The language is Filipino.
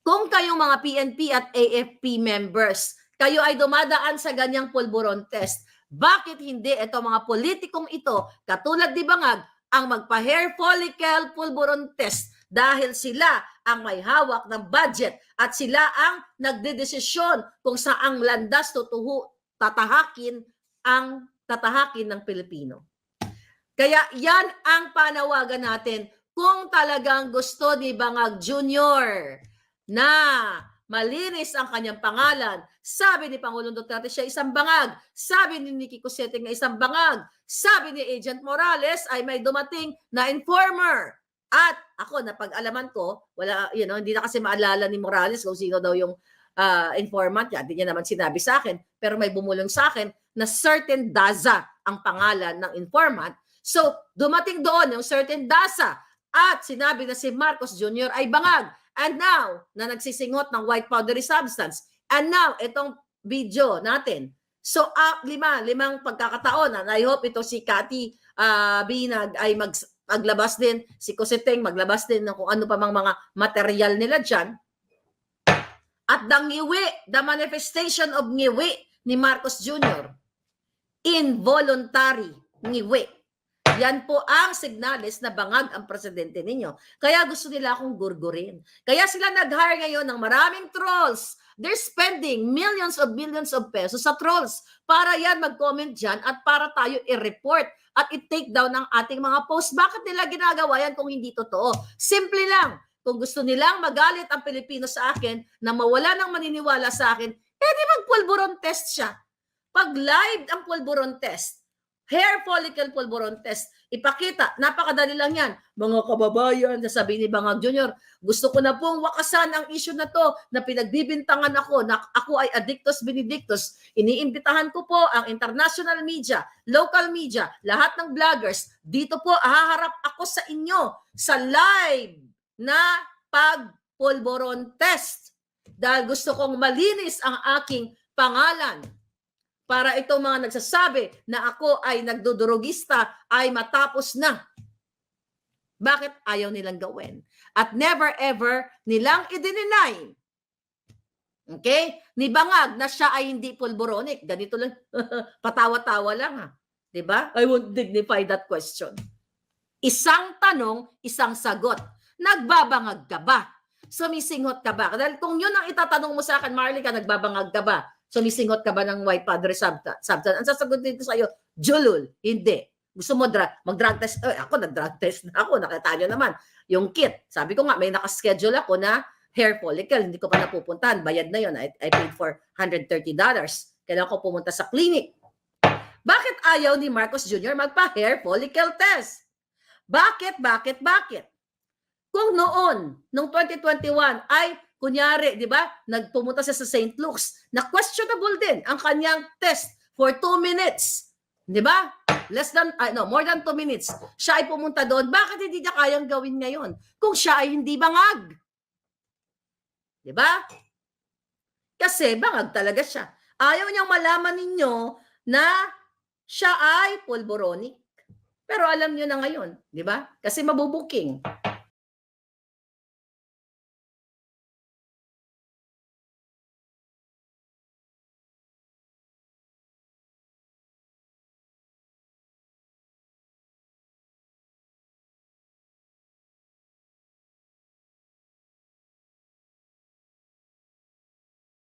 Kung kayong mga PNP at AFP members, kayo ay dumadaan sa ganyang pulburon test, bakit hindi ito mga politikong ito, katulad ni Bangag, ang magpa-hair follicle pulburon test dahil sila ang may hawak ng budget at sila ang nagdedesisyon kung saang landas tutuho tatahakin ang tatahakin ng Pilipino. Kaya yan ang panawagan natin kung talagang gusto ni Bangag Jr. na malinis ang kanyang pangalan. Sabi ni Pangulong Duterte siya isang bangag. Sabi ni Nikki Cosete nga isang bangag. Sabi ni Agent Morales ay may dumating na informer. At ako, napag-alaman ko, wala, you know, hindi na kasi maalala ni Morales kung sino daw yung ah, informant niya. Hindi niya naman sinabi sa akin. Pero may bumulong sa akin na certain Daza ang pangalan ng informant. So, dumating doon yung certain Daza at sinabi na si Marcos Jr. ay bangag. And now, na nagsisingot ng white powdery substance. And now, itong video natin. So, ah, lima, limang pagkakataon. And I hope ito si Cathy ah, Binag ay mag, maglabas din, si Coseteng maglabas din ng kung ano pa mang mga material nila dyan. At the ngiwi, the manifestation of ngiwi ni Marcos Jr. Involuntary ngiwi. Yan po ang signales na bangag ang presidente ninyo. Kaya gusto nila akong gurgurin. Kaya sila nag-hire ngayon ng maraming trolls. They're spending millions of millions of pesos sa trolls para yan mag-comment dyan at para tayo i-report at i-take down ang ating mga post. Bakit nila ginagawa yan kung hindi totoo? Simple lang. Kung gusto nilang magalit ang Pilipino sa akin na mawala ng maniniwala sa akin, eh di mag-pulburon test siya. Pag live ang pulburon test, hair follicle pulburon test, ipakita, napakadali lang yan. Mga kababayan, sasabihin ni Bangag Jr., gusto ko na pong wakasan ang issue na to na pinagbibintangan ako na ako ay addictus benedictus. Iniimbitahan ko po ang international media, local media, lahat ng vloggers. Dito po, haharap ako sa inyo sa live na pagpulboron test. Dahil gusto kong malinis ang aking pangalan para itong mga nagsasabi na ako ay nagdudurugista ay matapos na. Bakit ayaw nilang gawin? At never ever nilang idininay. Okay? Ni Bangag na siya ay hindi pulboronic. Ganito lang, patawa-tawa lang ha. 'Di ba? I won't dignify that question. Isang tanong, isang sagot. Nagbabangag ka ba? Sumisingot ka ba? Dahil kung yun ang itatanong mo sa akin, Marley ka, nagbabangag ka ba? Sumisingot ka ba ng white padre substance? Ang sasagot dito sa iyo, Julul, hindi. Gusto mo dra- mag-drug test? Eh, ako nag-drug test na ako, nakita nyo naman. Yung kit, sabi ko nga, may nakaschedule ako na hair follicle, hindi ko pa napupuntahan. Bayad na yun. I, I paid for $130. Kailangan ko pumunta sa clinic. Bakit ayaw ni Marcos Jr. magpa-hair follicle test? Bakit, bakit, bakit? Kung noon, noong 2021, ay kunyari, di ba, nagpumunta siya sa St. Luke's, na questionable din ang kanyang test for two minutes. Di ba? Less than, ah, no, more than two minutes. Siya ay pumunta doon. Bakit hindi niya kayang gawin ngayon? Kung siya ay hindi bangag. Di ba? Kasi bangag talaga siya. Ayaw niyang malaman ninyo na siya ay pulboronic. Pero alam niyo na ngayon, di ba? Kasi mabubuking.